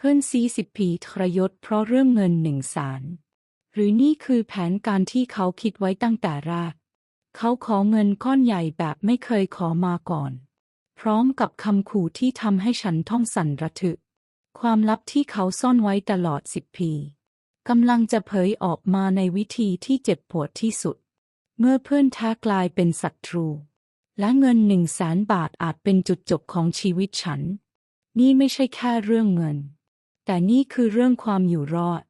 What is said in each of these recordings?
เพื่อนซีสิบปีทรยศเพราะเรื่องเงินหนึ่งแสนหรือนี่คือแผนการที่เขาคิดไว้ตั้งแต่แรกเขาขอเงินก้อนใหญ่แบบไม่เคยขอมาก่อน พร้อมกับคำขู่ที่ทำให้ฉันท่องสั่นระทึก ความลับที่เขาซ่อนไว้ตลอดสิบปีกำลังจะเผยออกมาในวิธีที่เจ็บปวดที่สุด เมื่อเพื่อนท้กลายเป็นศัตรู และเงินหนึ่งแสนบาทอาจเป็นจุดจบของชีวิตฉัน นี่ไม่ใช่แค่เรื่องเงิน แต่นี่คือเรื่องความอยู่รอด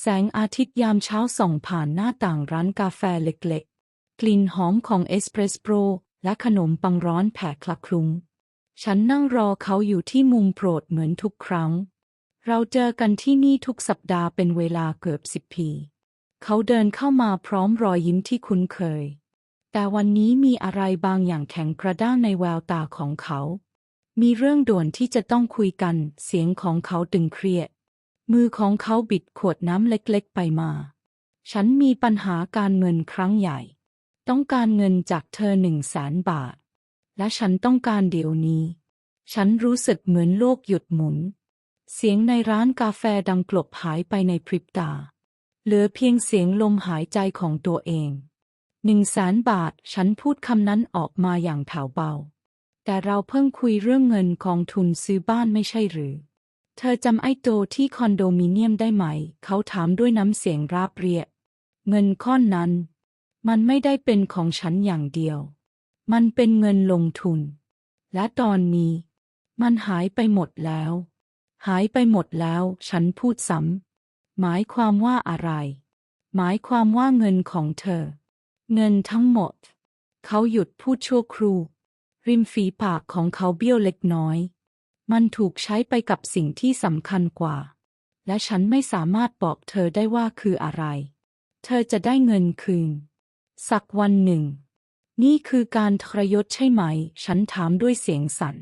แสงอาทิตย์ยามเช้าส่องผ่านหน้าต่างร้านกาแฟเล็กๆ กลิ่นหอมของเอสเปรสโรและขนมปังร้อนแผ่คละคลุ้ง ฉันนั่งรอเขาอยู่ที่มุมโปรดเหมือนทุกครั้ง เราเจอกันที่นี่ทุกสัปดาห์เป็นเวลาเกือบสิบปี เขาเดินเข้ามาพร้อมรอยยิ้มที่คุ้นเคย แต่วันนี้มีอะไรบางอย่างแข็งกระด้างในแววตาของเขา มีเรื่องด่วนที่จะต้องคุยกัน เสียงของเขาตึงเครียด มือของเขาบิดขวดน้ำเล็กๆไปมา ฉันมีปัญหาการเงินครั้งใหญ่ ต้องการเงินจากเธอหนึ่งแสนบาท และฉันต้องการเดี๋ยวนี้ ฉันรู้สึกเหมือนโลกหยุดหมุน เสียงในร้านกาแฟดังกลบหายไปในพริบตา เหลือเพียงเสียงลมหายใจของตัวเองหนึ่งแสนบาท ฉันพูดคำนั้นออกมาอย่างแผ่วเบา แต่เราเพิ่งคุยเรื่องเงินกองทุนซื้อบ้านไม่ใช่หรือ เธอจำไอ้โตที่คอนโดมิเนียมได้ไหม เขาถามด้วยน้ำเสียงราบเรียบ เงินก้อนนั้น มันไม่ได้เป็นของฉันอย่างเดียว มันเป็นเงินลงทุน และตอนนี้ มันหายไปหมดแล้ว หายไปหมดแล้ว ฉันพูดซ้ำหมายความว่าอะไร หมายความว่าเงินของเธอ เงินทั้งหมด เขาหยุดพูดชั่วครู่ ริมฝีปากของเขาเบี้ยวเล็กน้อย มันถูกใช้ไปกับสิ่งที่สำคัญกว่า และฉันไม่สามารถบอกเธอได้ว่าคืออะไร เธอจะได้เงินคืน สักวันหนึ่ง นี่คือการทรยศใช่ไหม ฉันถามด้วยเสียงสั่น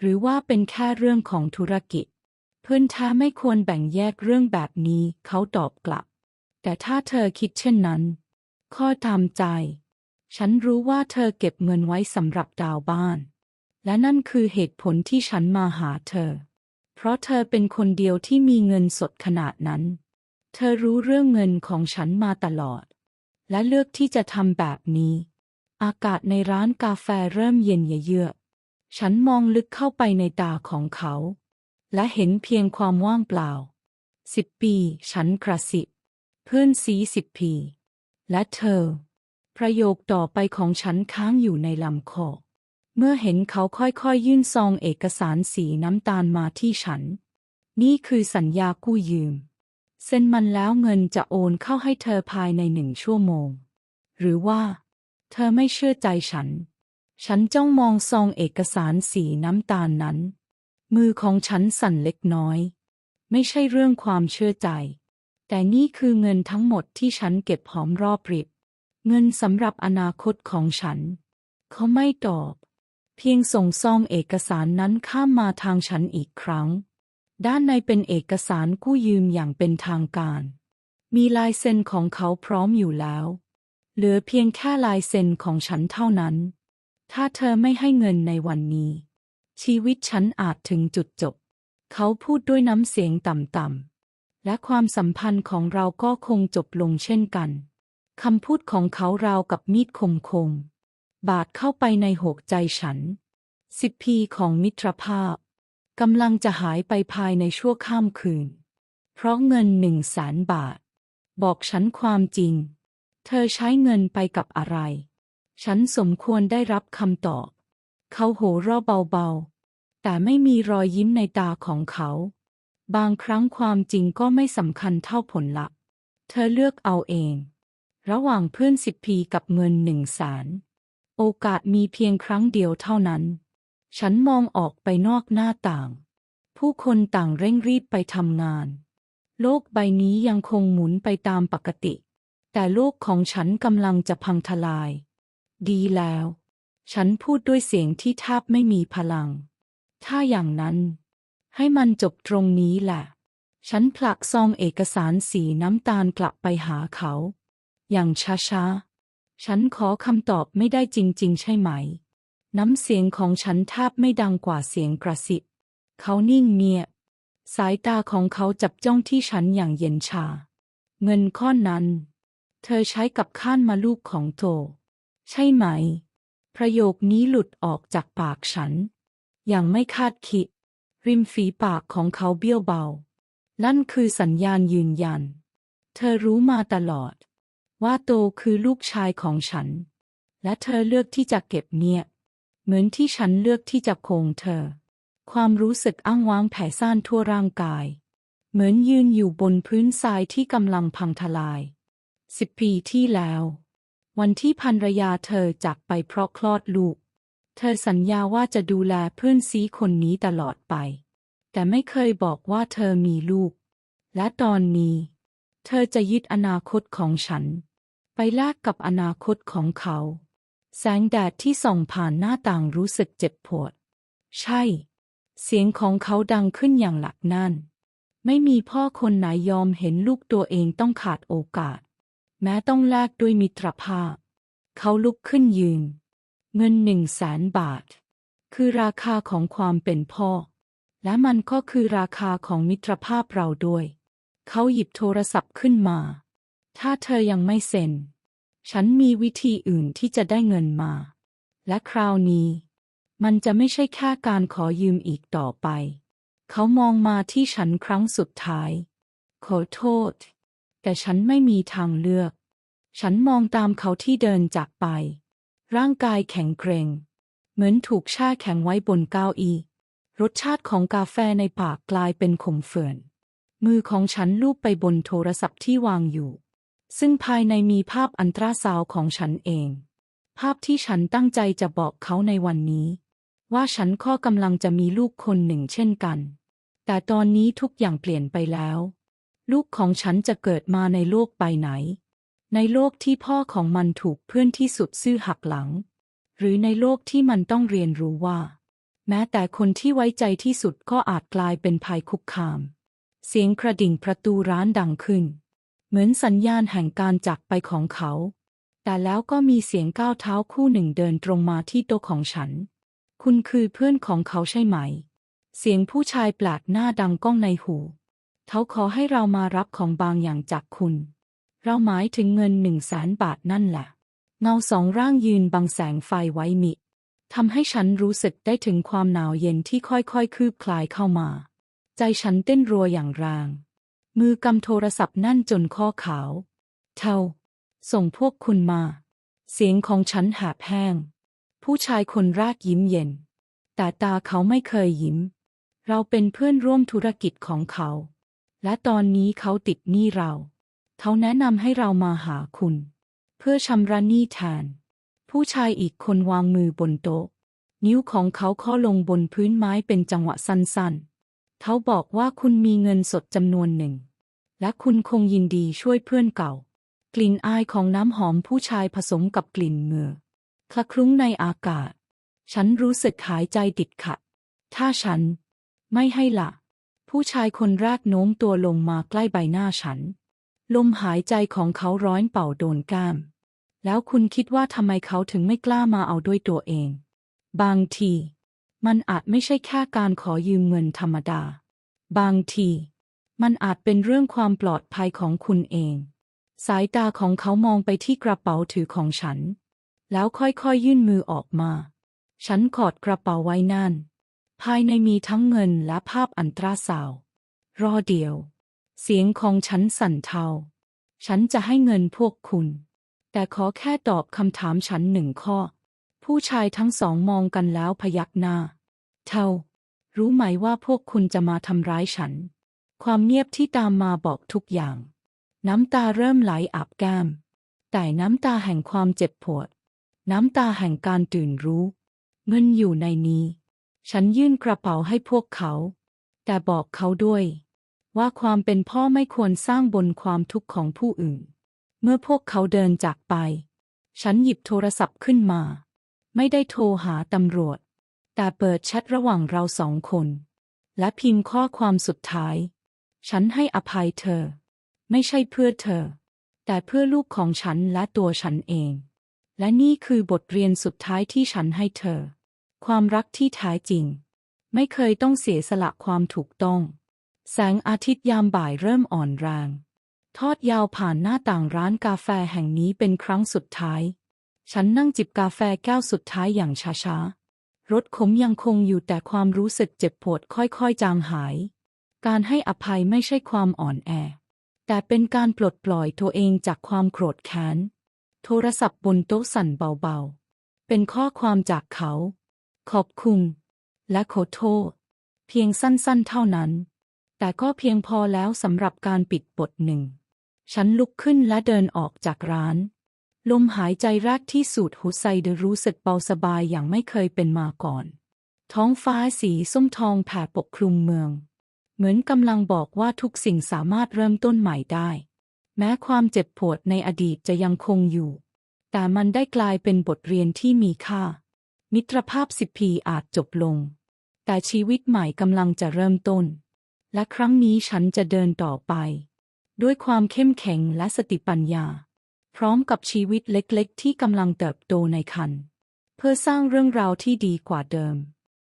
หรือว่าเป็นแค่เรื่องของธุรกิจ เพื่อนท้ไม่ควรแบ่งแยกเรื่องแบบนี้ เขาตอบกลับ แต่ถ้าเธอคิดเช่นนั้น ข้อตามใจ ฉันรู้ว่าเธอเก็บเงินไว้สำหรับดาวบ้าน และนั่นคือเหตุผลที่ฉันมาหาเธอ เพราะเธอเป็นคนเดียวที่มีเงินสดขนาดนั้น เธอรู้เรื่องเงินของฉันมาตลอด และเลือกที่จะทำแบบนี้ อากาศในร้านกาแฟเริ่มเย็นเยือกฉันมองลึกเข้าไปในตาของเขา และเห็นเพียงความว่างเปล่าสิบปี ฉันกระสิบเพื่อนสีสิบปี และเธอ ประโยคต่อไปของฉันค้างอยู่ในลำคอ เมื่อเห็นเขาค่อยๆ ยื่นซองเอกสารสีน้ำตาลมาที่ฉัน นี่คือสัญญากู้ยืม เซ็นมันแล้วเงินจะโอนเข้าให้เธอภายในหนึ่งชั่วโมง หรือว่า เธอไม่เชื่อใจฉัน ฉันจ้องมองซองเอกสารสีน้ำตาลนั้น มือของฉันสั่นเล็กน้อย ไม่ใช่เรื่องความเชื่อใจ แต่นี่คือเงินทั้งหมดที่ฉันเก็บหอมรอบริบ เงินสำหรับอนาคตของฉัน เขาไม่ตอบ เพียงส่งซองเอกสารนั้นข้ามมาทางฉันอีกครั้ง ด้านในเป็นเอกสารกู้ยืมอย่างเป็นทางการ มีลายเซ็นของเขาพร้อมอยู่แล้ว เหลือเพียงแค่ลายเซ็นของฉันเท่านั้น ถ้าเธอไม่ให้เงินในวันนี้ ชีวิตฉันอาจถึงจุดจบ เขาพูดด้วยน้ำเสียงต่ำๆและความสัมพันธ์ของเราก็คงจบลงเช่นกัน คำพูดของเขาราวกับมีดคมคม บาดเข้าไปในหกใจฉัน สิบปีของมิตรภาพกำลังจะหายไปภายในชั่วข้ามคืน เพราะเงินหนึ่งแสนบาท บอกฉันความจริง เธอใช้เงินไปกับอะไร ฉันสมควรได้รับคำตอบ เขาโหราะเบาๆ แต่ไม่มีรอยยิ้มในตาของเขา บางครั้งความจริงก็ไม่สำคัญเท่าผลลัพธ์ เธอเลือกเอาเอง ระหว่างเพื่อนสิบปีกับเงินหนึ่งแสนโอกาสมีเพียงครั้งเดียวเท่านั้น ฉันมองออกไปนอกหน้าต่าง ผู้คนต่างเร่งรีบไปทำงาน โลกใบนี้ยังคงหมุนไปตามปกติ แต่โลกของฉันกำลังจะพังทลาย ดีแล้ว ฉันพูดด้วยเสียงที่แทบไม่มีพลัง ถ้าอย่างนั้น ให้มันจบตรงนี้แหละ ฉันผลักซองเอกสารสีน้ำตาลกลับไปหาเขา อย่างช้าๆ ฉันขอคำตอบไม่ได้จริง ๆ ใช่ไหม น้ำเสียงของฉันแทบไม่ดังกว่าเสียงกระซิบเขานิ่งเงียบสายตาของเขาจับจ้องที่ฉันอย่างเย็นชา เงินก้อนนั้น เธอใช้กับข้านมาลูกของโต ใช่ไหม ประโยคนี้หลุดออกจากปากฉัน อย่างไม่คาดคิด ริมฝีปากของเขาเบี้ยวเบา นั่นคือสัญญาณยืนยัน เธอรู้มาตลอด ว่าโตคือลูกชายของฉัน และเธอเลือกที่จะเก็บเงียบเหมือนที่ฉันเลือกที่จะโคงเธอ ความรู้สึกอ้างว้างแผ่ซ่านทั่วร่างกาย เหมือนยืนอยู่บนพื้นทรายที่กำลังพังทลายสิบปีที่แล้ว วันที่ภรรยาเธอจากไปเพราะคลอดลูก เธอสัญญาว่าจะดูแลเพื่อนซีคนนี้ตลอดไป แต่ไม่เคยบอกว่าเธอมีลูก และตอนนี้ เธอจะยึดอนาคตของฉัน ไปแลกกับอนาคตของเขา แสงแดดที่ส่องผ่านหน้าต่างรู้สึกเจ็บปวด ใช่ เสียงของเขาดังขึ้นอย่างหลักแน่น ไม่มีพ่อคนไหนยอมเห็นลูกตัวเองต้องขาดโอกาส แม้ต้องแลกด้วยมิตรภาพ เขาลุกขึ้นยืน เงินหนึ่งแสนบาท คือราคาของความเป็นพ่อ และมันก็คือราคาของมิตรภาพเราด้วย เขาหยิบโทรศัพท์ขึ้นมา ถ้าเธอยังไม่เซ็น ฉันมีวิธีอื่นที่จะได้เงินมา และคราวนี้ มันจะไม่ใช่แค่การขอยืมอีกต่อไป เขามองมาที่ฉันครั้งสุดท้าย ขอโทษ แต่ฉันไม่มีทางเลือก ฉันมองตามเขาที่เดินจากไป ร่างกายแข็งเกร็ง เหมือนถูกแช่แข็งไว้บนเก้าอี้รสชาติของกาแฟในปากกลายเป็นขมเฝื่อน มือของฉันลูบไปบนโทรศัพท์ที่วางอยู่ ซึ่งภายในมีภาพอันตราซาวของฉันเอง ภาพที่ฉันตั้งใจจะบอกเขาในวันนี้ ว่าฉันข้อกำลังจะมีลูกคนหนึ่งเช่นกัน แต่ตอนนี้ทุกอย่างเปลี่ยนไปแล้ว ลูกของฉันจะเกิดมาในโลกใบไหน ในโลกที่พ่อของมันถูกเพื่อนที่สุดซื่อหักหลัง หรือในโลกที่มันต้องเรียนรู้ว่า แม้แต่คนที่ไว้ใจที่สุดก็อาจกลายเป็นภัยคุกคาม เสียงกระดิ่งประตูร้านดังขึ้น เหมือนสัญญาณแห่งการจากไปของเขา แต่แล้วก็มีเสียงก้าวเท้าคู่หนึ่งเดินตรงมาที่โต๊ะของฉัน คุณคือเพื่อนของเขาใช่ไหม เสียงผู้ชายแปลกหน้าดังก้องในหู เขาขอให้เรามารับของบางอย่างจากคุณ เราหมายถึงเงินหนึ่งแสนบาทนั่นแหละ เงาสองร่างยืนบังแสงไฟไว้มิทำให้ฉันรู้สึกได้ถึงความหนาวเย็นที่ค่อยๆคืบคลายเข้ามา ใจฉันเต้นรัวอย่างแรง มือกำโทรศัพท์นั่นจนข้อขาว เท่าส่งพวกคุณมา เสียงของฉันแหบแห้ง ผู้ชายคนแรกยิ้มเย็น แต่ตาเขาไม่เคยยิ้ม เราเป็นเพื่อนร่วมธุรกิจของเขา และตอนนี้เขาติดหนี้เรา เขาแนะนำให้เรามาหาคุณ เพื่อชำระหนี้แทน ผู้ชายอีกคนวางมือบนโต๊ะ นิ้วของเขาเคาะลงบนพื้นไม้เป็นจังหวะสั้นๆ เขาบอกว่าคุณมีเงินสดจำนวนหนึ่ง และคุณคงยินดีช่วยเพื่อนเก่า กลิ่นอายของน้ำหอมผู้ชายผสมกับกลิ่นเหงื่อคละคลุ้งในอากาศ ฉันรู้สึกหายใจติดขัด ถ้าฉัน ไม่ให้ละ ผู้ชายคนแรกโน้มตัวลงมาใกล้ใบหน้าฉัน ลมหายใจของเขาร้อนเป่าโดนก้าม แล้วคุณคิดว่าทำไมเขาถึงไม่กล้ามาเอาด้วยตัวเอง บางที มันอาจไม่ใช่แค่การขอยืมเงินธรรมดา บางที มันอาจเป็นเรื่องความปลอดภัยของคุณเอง สายตาของเขามองไปที่กระเป๋าถือของฉัน แล้วค่อยๆยยื่นมือออกมา ฉันกอดกระเป๋าไว้นั่น ภายในมีทั้งเงินและภาพอันตราซาวรอเดียว เสียงของฉันสั่นเทา ฉันจะให้เงินพวกคุณ แต่ขอแค่ตอบคำถามฉันหนึ่งข้อ ผู้ชายทั้งสองมองกันแล้วพยักหน้า เท่า รู้ไหมว่าพวกคุณจะมาทำร้ายฉัน ความเงียบที่ตามมาบอกทุกอย่าง น้ำตาเริ่มไหลอาบแก้ม แต่น้ำตาแห่งความเจ็บปวด น้ำตาแห่งการตื่นรู้ เงินอยู่ในนี้ ฉันยื่นกระเป๋าให้พวกเขา แต่บอกเขาด้วย ว่าความเป็นพ่อไม่ควรสร้างบนความทุกข์ของผู้อื่น เมื่อพวกเขาเดินจากไป ฉันหยิบโทรศัพท์ขึ้นมา ไม่ได้โทรหาตำรวจ แต่เปิดแชทระหว่างเราสองคน และพิมพ์ข้อความสุดท้าย ฉันให้อภัยเธอ ไม่ใช่เพื่อเธอ แต่เพื่อลูกของฉันและตัวฉันเอง และนี่คือบทเรียนสุดท้ายที่ฉันให้เธอ ความรักที่แท้จริง ไม่เคยต้องเสียสละความถูกต้อง แสงอาทิตย์ยามบ่ายเริ่มอ่อนแรงทอดยาวผ่านหน้าต่างร้านกาแฟแห่งนี้เป็นครั้งสุดท้าย ฉันนั่งจิบกาแฟแก้วสุดท้ายอย่างช้าๆ รสขมยังคงอยู่แต่ความรู้สึกเจ็บปวดค่อยๆ จางหาย การให้อภัยไม่ใช่ความอ่อนแอ แต่เป็นการปลดปล่อยตัวเองจากความโกรธแค้น โทรศัพท์บนโต๊ะสั่นเบาๆ เป็นข้อความจากเขา ขอบคุณ และขอโทษ เพียงสั้นๆ เท่านั้น แต่ก็เพียงพอแล้วสำหรับการปิดบทหนึ่ง ฉันลุกขึ้นและเดินออกจากร้าน ลมหายใจแรกที่สูดหูไซเดรู้สึกเบาสบายอย่างไม่เคยเป็นมาก่อน ท้องฟ้าสีส้มทองแผ่ปกคลุมเมือง เหมือนกำลังบอกว่าทุกสิ่งสามารถเริ่มต้นใหม่ได้ แม้ความเจ็บปวดในอดีตจะยังคงอยู่ แต่มันได้กลายเป็นบทเรียนที่มีค่า มิตรภาพสิบปีอาจจบลง แต่ชีวิตใหม่กำลังจะเริ่มต้น และครั้งนี้ฉันจะเดินต่อไป ด้วยความเข้มแข็งและสติปัญญา พร้อมกับชีวิตเล็กๆ ที่กำลังเติบโตในคัน เพื่อสร้างเรื่องราวที่ดีกว่าเดิม